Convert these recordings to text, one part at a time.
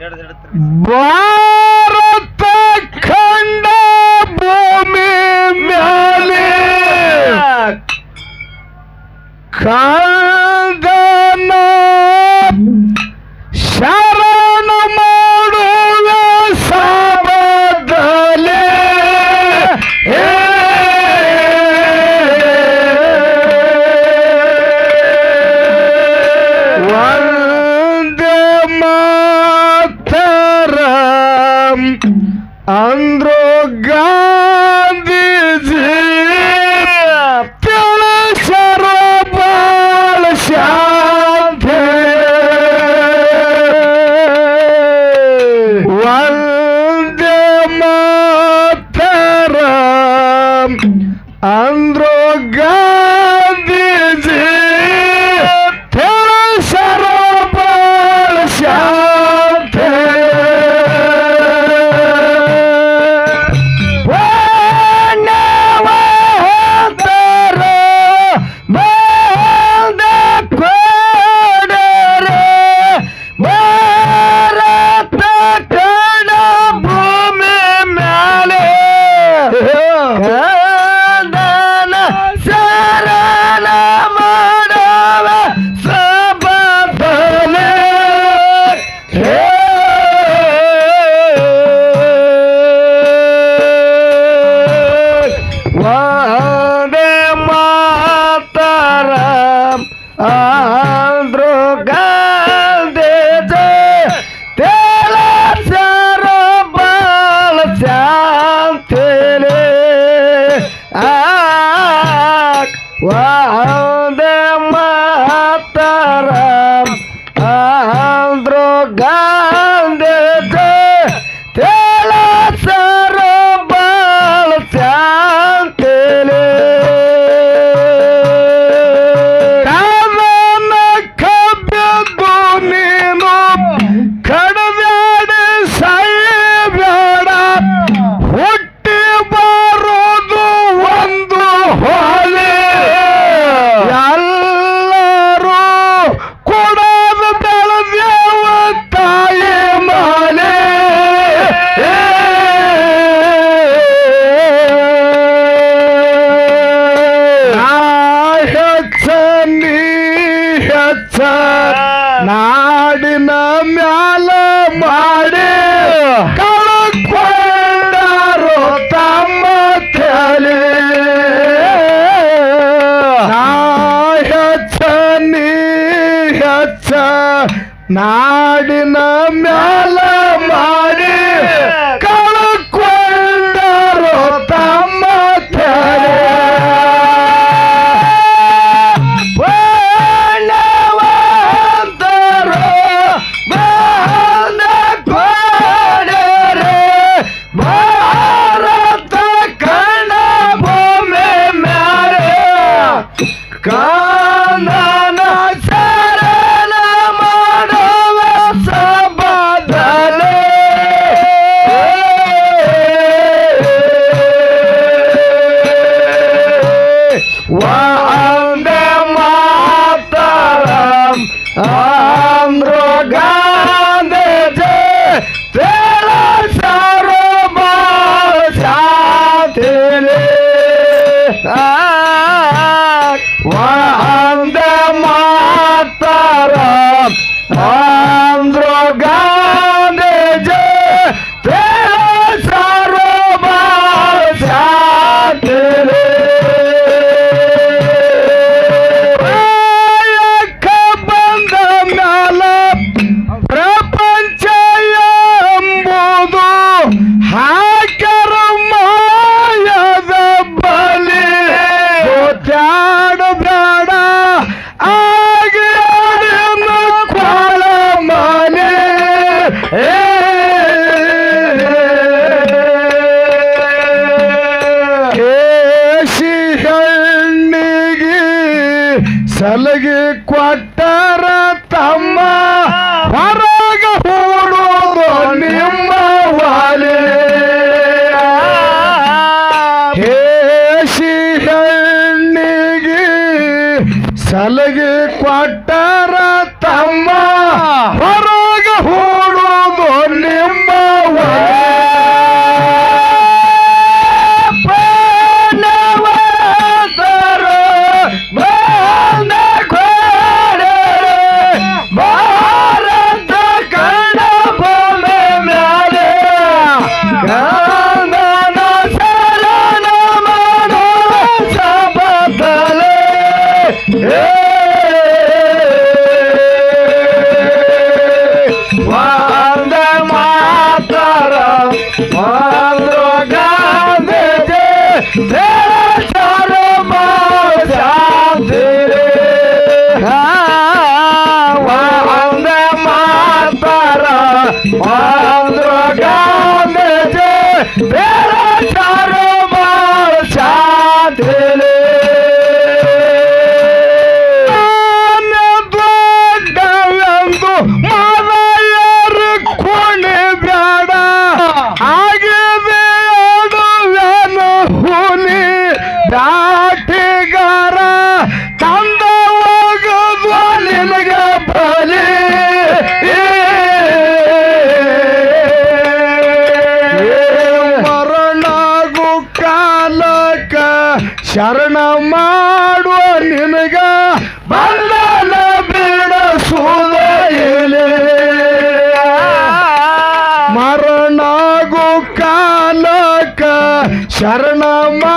ಎರಡು Ang droga! da ನಾಡಿನ ಮ್ಯಾಲ Oh! ಸಲಗಿ ಕೊಟ್ಟರ ತಮ್ಮ ಹೊರ Andro Gandhi, Vera ಶರಣ ಮಾಡುವ ನಿನಗ ಬಂಧನ ಬಿಡಿಸುವುದೇ ಮರಣಾಗು ಕಾಲಕ ಶರಣ ಮಾ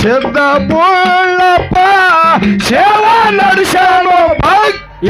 ಸಿದ್ಧ ಪೂರ್ಣಪ್ಪ ಸೇವಾ ನಡೆಸಲು ಭಕ್ತಿ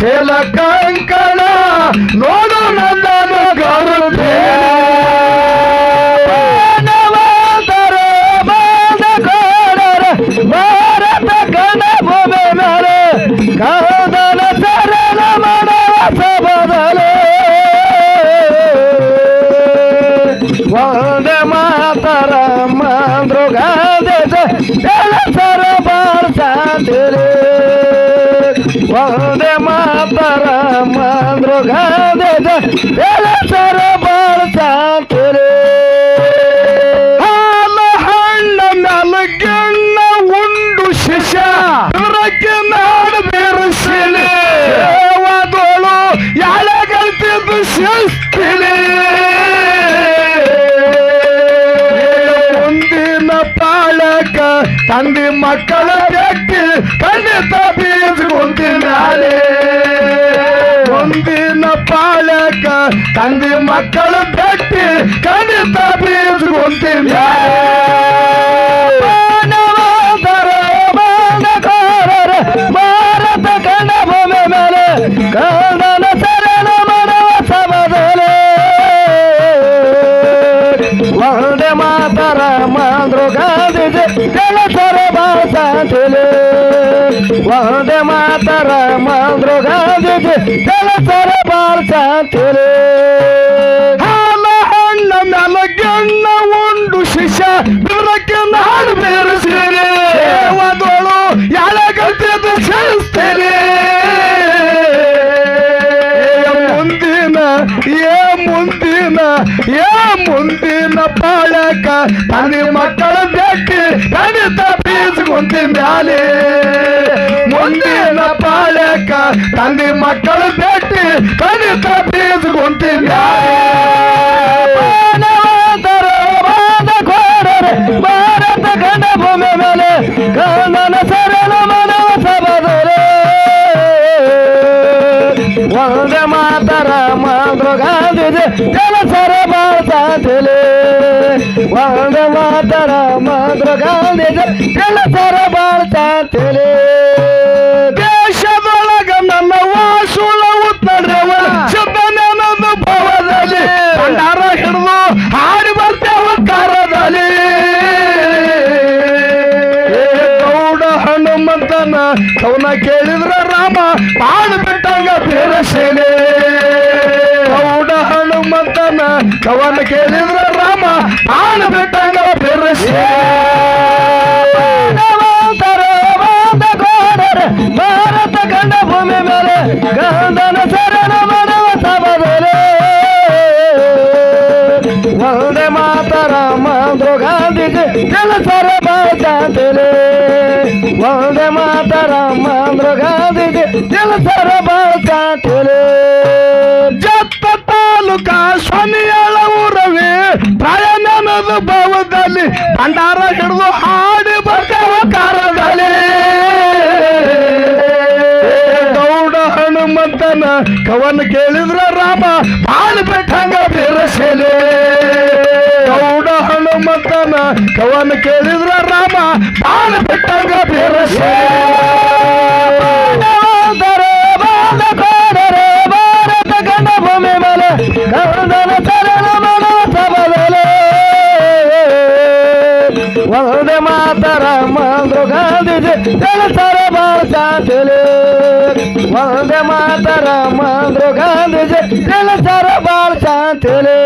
ಕೆಲ ಕಂಕಣ ನೋಡು ನನ್ನ ಗರುಡೆ ಭಾರತ ಕಣ ಭೂಮಿ ಮೇಲೆ ಕಾದನ ಸರಳ ಮನವ ಸಬದಲೆ. ಒಂದ ಮಾತರ ಮಾಂದ್ರ ಗಾಂಧ ಸರ ಬಾರ್ಸಾಂತಿರೇ ಸರ ಬಾಳ ಶಾಂತಿಲೆ ಹಾಲ ಹಣ್ಣ ನಲಗಣ್ಣ ಉಂಡು ಶಿಶ ರಕ್ಕೆ ನಾಡು ಬೆರೆಸಿಲೆ ದೇವದೋಳು ಯಾಳಗಲ್ತಿದ್ದು ಶಿಸ್ತಿಲೆ ಮುಂದಿನ ಪಾಳಕ ತಂದೆ ಮಕ್ಕಳ ವ್ಯಕ್ತಿ ಖಂಡಿತ ಬೀಸ್ಕೊಂತಿ ಮ್ಯಾಲೆ ಮುಂದಿನ ಪಾಳಕ ತಂದೆ ಮಕ್ಕಳ ವ್ಯಕ್ತಿ ಖಂಡಿತ ಬೀಸ್ಕೊಂತಿ ಮ್ಯಾಲೆ ಮಾನವಾದರ ಮಾನಗಾರರ ಭಾರತ ಕಂಡ ಭೂಮಿ ಮೇಲೆ ಕಾಂದನ ಶರಣ ಮಾಡುವ ಸಮದಲೆ ಒಂದೇ ಮಾತರ ಮಾಂದ್ರು ಗಾಂಧೀಜಿ ಕೆಲಸರ ಬಾಸಂತಿಲೆ ಒಂದೇ ಮಾತರ ಮಾಂದ್ರು ಕೆಲಸರ ಬಾಳ್ಸಂತಿಲೆ ಹಾಲ ಹಣ್ಣ ಮೆಲಗಣ್ಣ ಉಂಡು ಶಿಷ್ಯ ಬಿರಕ್ಕೆ ನಾಡು ಬೇರಿಸಿರಿ ದೇವದೋಳು ಯಾಳಗತ್ತಿದ್ದು ಸೇರಿಸ್ತೇನೆ ಮುಂದಿನ, ಏ ಮುಂದಿನ ಏ ಮುಂದಿನ ಪಾಳಕ ತಂದೆ ಮಕ್ಕಳ ಬೆಟ್ಟಿ ಖಂಡಿತ ಬೀಸ್ಕೊಂತಿ ಮ್ಯಾಲೆ ಮುಂದಿನ ಪಾಳಕ ತಂದೆ ಮಕ್ಕಳ ಬೆಟ್ಟಿ ಖಂಡಿತ ಬೀಸ್ಕೊಂತಿ ಮ್ಯಾಲೆ ಮಾನವಾದರ ಬಾಧಕೋರರೆ ಭಾರತ ಗಂಡ ಭೂಮಿ ಮೇಲೆ ಕಾನನ ಸರಳ ಮನವ ಸಬದರೆ ಒಂದೇ ಮಾತರ ಮಾಂದ್ರು ಗಾಂಧೀಜಿ ಕೆಲಸರ ಬಾಳ್ಸಾತಿಲೆ ಒಂದೇ ಮಾತರ ಮಾಂದ್ರು ಗಾಂಧೀಜಿ ಕೆಲಸರ ಬಾಳ್ಸಾತಿಲೆ ದೇಶದೊಳಗ ನನ್ನ ವಾಸುಳ ಉತ್ತಡ್ರವ ಶುದ್ಧನೆನ್ನದು ಭವದಲ್ಲಿ, ಭಂಡಾರ ಹಿಡಿದು ಹಾಡಿ ಬರ್ತೇವ ಕಾರದಲ್ಲಿ. ಗೌಡ ಹನುಮಂತನ ಕವನ ಕೇಳಿದ್ರ ರಾಮ ಬಾಳು ಬಿಟ್ಟಂಗ ಬೇರಸೇನೆ ಗೌಡ ಹನುಮಂತನ ಕವನ ಕೇಳಿದ್ರ ರಾಮ ಬಾಳು ಬಿಟ್ಟಂಗ ಬೆರಸಿ. ಭಾರತ ಕಂಡ ಭೂಮಿ ಮೇಲೆ ಗಂಧನ ಶರಣ ಮಾಡುವ ಸಬದರೆ ಒಂದೇ ಮಾತರ ಮಾಂದ್ರು ಗಾಂಧೀಜಿ, ಕೆಲಸರ ಬಾಳ್ಸಾತಿಲೆ ಒಂದೇ ಮಾತರ ಮಾಂದ್ರು ಗಾಂಧೀಜಿ, ಕೆಲಸರ ತಾಲೂಕ ಸ್ವಾಮಿಯಾಳ ಊರವೇ ಪ್ರಯಾಣದ ಭಾವದಲ್ಲಿ ಭಂಡಾರ ಹಿಡಿದು ಹಾಡಿ ಬರ್ತೇವ ಕಾರದಲ್ಲಿ ಗೌಡ ಹನುಮಂತನ ಕವನ ಕೇಳಿದ್ರ ರಾಮ ಹಾಲು ಬಿಟ್ಟಂಗ ಬೇರಸೇಲೆ. ಗೌಡ ಹನುಮಂತನ ಕವನ ಕೇಳಿದ್ರ ರಾಮ ಹಾಲು ಬಿಟ್ಟಂಗ ಬೇರಸೇಲೆ. ಮಾತರ ಗಾಂಧೀಜಿ ಕೆಲಸರ ಬಾಳ್ಸಾತಿಲೆ ಒಂದೇ ಮಾತರ ಗಾಂಧೀಜಿ ಕೆಲಸರ ಬಾಳ್ಸಾತಿಲೆ